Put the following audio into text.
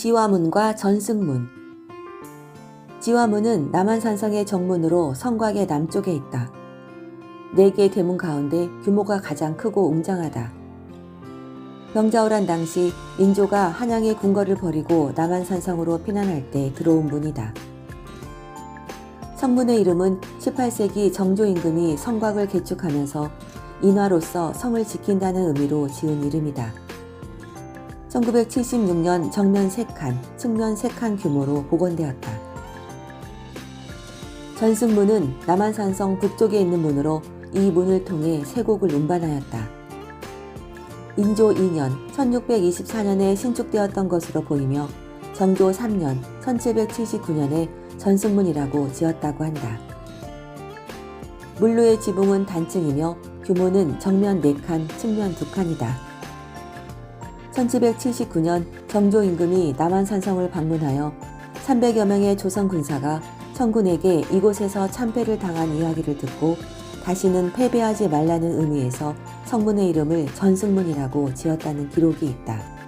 지화문과 전승문 지화문은 남한산성의 정문으로 성곽의 남쪽에 있다. 네 개의 대문 가운데 규모가 가장 크고 웅장하다. 병자호란 당시 인조가 한양의 궁궐을 버리고 남한산성으로 피난할 때 들어온 문이다. 성문의 이름은 18세기 정조 임금이 성곽을 개축하면서 인화로서 성을 지킨다는 의미로 지은 이름이다. 1976년 정면 3칸, 측면 3칸 규모로 복원되었다. 전승문은 남한산성 북쪽에 있는 문으로 이 문을 통해 세곡을 운반하였다. 인조 2년 1624년에 신축되었던 것으로 보이며 정조 3년 1779년에 전승문이라고 지었다고 한다. 물로의 지붕은 단층이며 규모는 정면 4칸, 측면 2칸이다. 1779년 정조 임금이 남한 산성을 방문하여 300여 명의 조선 군사가 청군에게 이곳에서 참패를 당한 이야기를 듣고 다시는 패배하지 말라는 의미에서 성문의 이름을 전승문이라고 지었다는 기록이 있다.